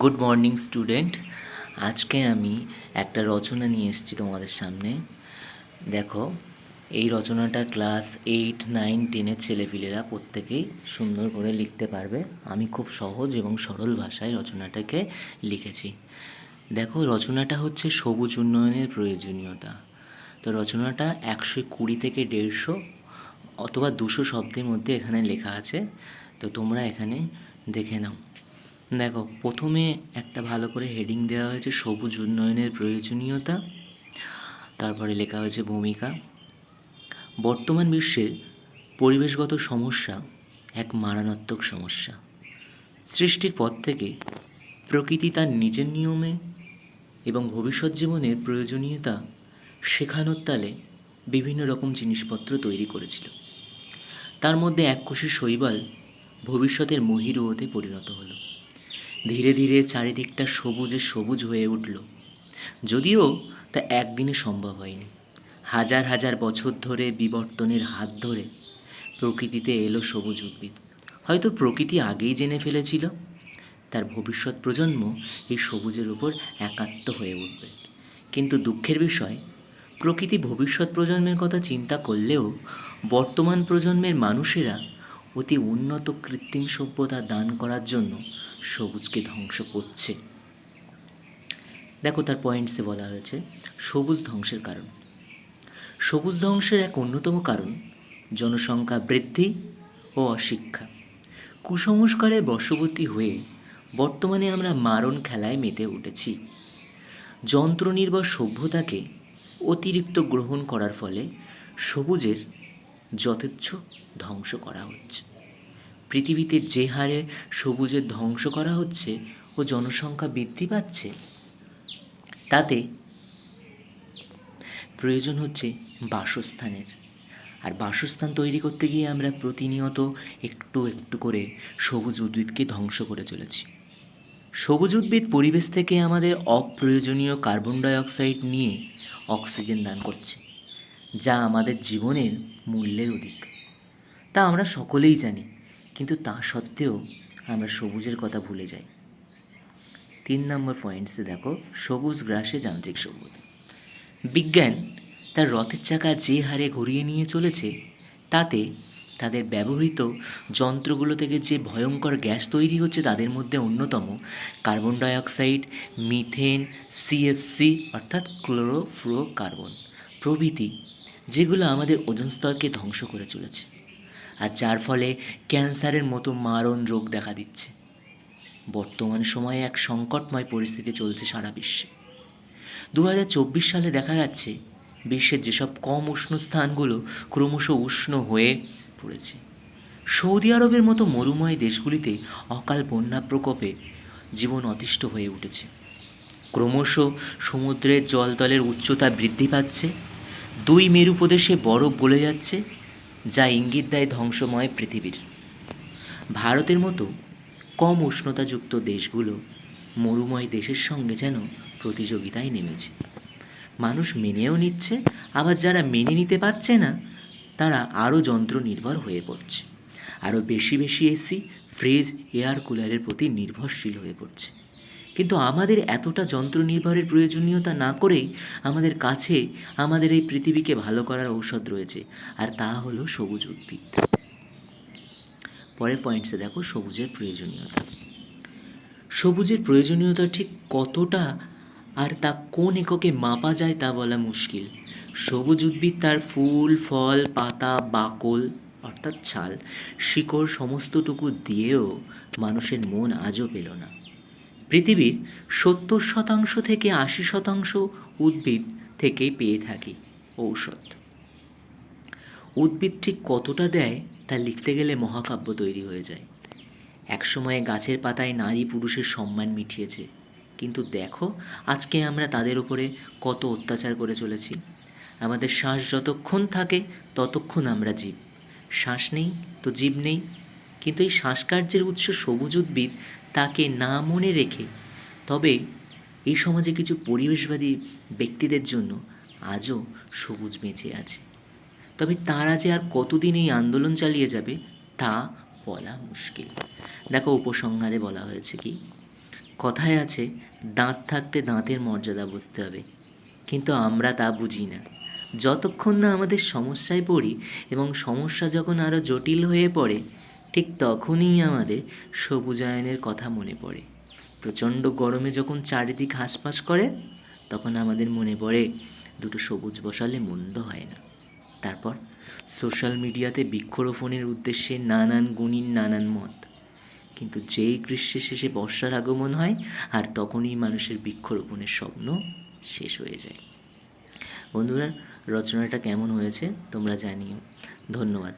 Good morning student আজকে আমি একটা রচনা নিয়ে এসেছি তোমাদের সামনে। দেখো, এই রচনাটা ক্লাস এইট নাইন টেনের ছেলেপিলেরা প্রত্যেকেই সুন্দর করে লিখতে পারবে। আমি খুব সহজ এবং সরল ভাষায় রচনাটাকে লিখেছি। দেখো, রচনাটা হচ্ছে সবুজ উন্নয়নের প্রয়োজনীয়তা। তো রচনাটা একশো কুড়ি থেকে দেড়শো অথবা দুশো শব্দের মধ্যে এখানে লেখা আছে। তো তোমরা এখানে দেখে নাও। দেখো, প্রথমে একটা ভালো করে হেডিং দেওয়া হয়েছে সবুজ উন্নয়নের প্রয়োজনীয়তা। তারপরে লেখা হয়েছে ভূমিকা। বর্তমান বিশ্বের পরিবেশগত সমস্যা এক মারাত্মক সমস্যা। সৃষ্টির পর থেকে প্রকৃতি তার নিজের নিয়মে এবং ভবিষ্যৎ জীবনের প্রয়োজনীয়তা শেখানোর তালে বিভিন্ন রকম জিনিসপত্র তৈরি করেছিল। তার মধ্যে এককোষী শৈবাল ভবিষ্যতের মহিরুহতে পরিণত হলো। ধীরে ধীরে চারিদিকটা সবুজে সবুজ হয়ে উঠল। যদিও তা একদিনে সম্ভব হয়নি। হাজার হাজার বছর ধরে বিবর্তনের হাত ধরে প্রকৃতিতে এলো সবুজ উদ্ভিদ। হয়তো প্রকৃতি আগেই জেনে ফেলেছিল, তার ভবিষ্যৎ প্রজন্ম এই সবুজের উপর একাত্ম হয়ে উঠবে। কিন্তু দুঃখের বিষয়, প্রকৃতি ভবিষ্যৎ প্রজন্মের কথা চিন্তা করলেও বর্তমান প্রজন্মের মানুষেরা অতি উন্নত কৃত্রিম সভ্যতা দান করার জন্য সবুজকে ধ্বংস করছে। দেখো তার পয়েন্টসে বলা হয়েছে, সবুজ ধ্বংসের কারণ। সবুজ ধ্বংসের এক অন্যতম কারণ জনসংখ্যা বৃদ্ধি ও অশিক্ষা। কুসংস্কারে বশবর্তী হয়ে বর্তমানে আমরা মারণ খেলায় মেতে উঠেছি। যন্ত্রনির্ভর সভ্যতাকে অতিরিক্ত গ্রহণ করার ফলে সবুজের যথেচ্ছ ধ্বংস করা হচ্ছে। পৃথিবীতে যে হারে সবুজের ধ্বংস করা হচ্ছে ও জনসংখ্যা বৃদ্ধি পাচ্ছে, তাতে প্রয়োজন হচ্ছে বাসস্থানের। আর বাসস্থান তৈরি করতে গিয়ে আমরা প্রতিনিয়ত একটু একটু করে সবুজ উদ্ভিদকে ধ্বংস করে চলেছি। সবুজ উদ্ভিদ পরিবেশ থেকে আমাদের অপ্রয়োজনীয় কার্বন ডাইঅক্সাইড নিয়ে অক্সিজেন দান করছে, যা আমাদের জীবনের মূল্যের অধিক। তা আমরা সকলেই জানি কিন্তু তা সত্ত্বেও আমরা সবুজের কথা ভুলে যাই। তিন নম্বর পয়েন্টসে দেখো, সবুজ গ্রাসে যান্ত্রিক সবুজ। বিজ্ঞান তার রথের চাকা যে হারে ঘুরিয়ে নিয়ে চলেছে, তাতে তাদের ব্যবহৃত যন্ত্রগুলো থেকে যে ভয়ঙ্কর গ্যাস তৈরি হচ্ছে তাদের মধ্যে অন্যতম কার্বন ডাইঅক্সাইড, মিথেন সিএফসি অর্থাৎ ক্লোরোফ্লোরোকার্বন প্রভৃতি, যেগুলো আমাদের ওজন স্তরকে ধ্বংস করে চলেছে। আর যার ফলে ক্যান্সারের মতো মারণ রোগ দেখা দিচ্ছে। বর্তমান সময়ে এক সংকটময় পরিস্থিতি চলছে সারা বিশ্বে। দু হাজার চব্বিশ সালে দেখা যাচ্ছে বিশ্বের যেসব কম উষ্ণ স্থানগুলো ক্রমশ উষ্ণ হয়ে পড়েছে। সৌদি আরবের মতো মরুময় দেশগুলিতে অকাল বন্যা প্রকোপে জীবন অতিষ্ঠ হয়ে উঠেছে। ক্রমশ সমুদ্রের জলতলের উচ্চতা বৃদ্ধি পাচ্ছে। দুই মেরু প্রদেশে বরফ গলে যাচ্ছে। যা ইঙ্গিত দেয় ধ্বংসময় পৃথিবীর। ভারতের মতো কম উষ্ণতাযুক্ত দেশগুলো মরুময় দেশের সঙ্গে যেন প্রতিযোগিতায় নেমেছে। মানুষ মেনেও নিচ্ছে, আবার যারা মেনে নিতে পারছে না, তারা আরও যন্ত্র নির্ভর হয়ে পড়ছে। আরও বেশি বেশি এসি, ফ্রিজ, এয়ার কুলারের প্রতি নির্ভরশীল হয়ে পড়ছে। কিন্তু আমাদের এতটা যন্ত্র নির্ভরের প্রয়োজনীয়তা না করেই আমাদের কাছে, আমাদের এই পৃথিবীকে ভালো করার ঔষধ রয়েছে। আর তা হলো সবুজ উদ্ভিদ। পরের পয়েন্টসে দেখো সবুজের প্রয়োজনীয়তা। সবুজের প্রয়োজনীয়তা ঠিক কতটা আর তা কোন এককে মাপা যায় তা বলা মুশকিল। সবুজ উদ্ভিদ তার ফুল, ফল, পাতা, বাকল, অর্থাৎ ছাল, শিকড় সমস্তটুকু দিয়েও মানুষের মন আজও পেল না। পৃথিবীর সত্তর শতাংশ থেকে আশি শতাংশ উদ্ভিদ থেকেই পেয়ে থাকি ঔষধ। উদ্ভিদ ঠিক কতটা দেয় তা লিখতে গেলে মহাকাব্য তৈরি হয়ে যায়। একসময়ে গাছের পাতায় নারী পুরুষের সম্মান মিটিয়েছে। কিন্তু দেখো, আজকে আমরা তাদের উপরে কত অত্যাচার করে চলেছি। আমাদের শ্বাস যতক্ষণ থাকে, ততক্ষণ আমরা জীব। শ্বাস নেই তো জীব নেই। কিন্তু এই শ্বাসকার্যের উৎস সবুজ উদ্ভিদ তাকে না মনে রেখে, তবে এই সমাজে কিছু পরিবেশবাদী ব্যক্তিদের জন্য আজও সবুজ বেঁচে আছে। তবে তারা যে আর কতদিন এই আন্দোলন চালিয়ে যাবে, তা বলা মুশকিল। দেখো উপসংহারে বলা হয়েছে কি, কথায় আছে, দাঁত থাকতে দাঁতের মর্যাদা বুঝতে হবে। কিন্তু আমরা তা বুঝি না। যতক্ষণ না আমাদের সমস্যায় পড়ি এবং সমস্যা যখন আরও জটিল হয়ে পড়ে ঠিক তখনই আমাদের সবুজায়নের কথা মনে পড়ে। প্রচণ্ড গরমে যখন চারিদিক হাঁসফাঁস করে, তখন আমাদের মনে পড়ে দুটো সবুজ বসালে মন্দ হয় না। তারপর সোশ্যাল মিডিয়াতে বৃক্ষরোপণের উদ্দেশ্যে নানান গুণীর নানান মত। কিন্তু যেই গ্রীষ্মের শেষে বর্ষার আগমন হয়, আর তখনই মানুষের বৃক্ষরোপণের স্বপ্ন শেষ হয়ে যায়। বন্ধুরা, রচনাটা কেমন হয়েছে তোমরা জানিও। ধন্যবাদ।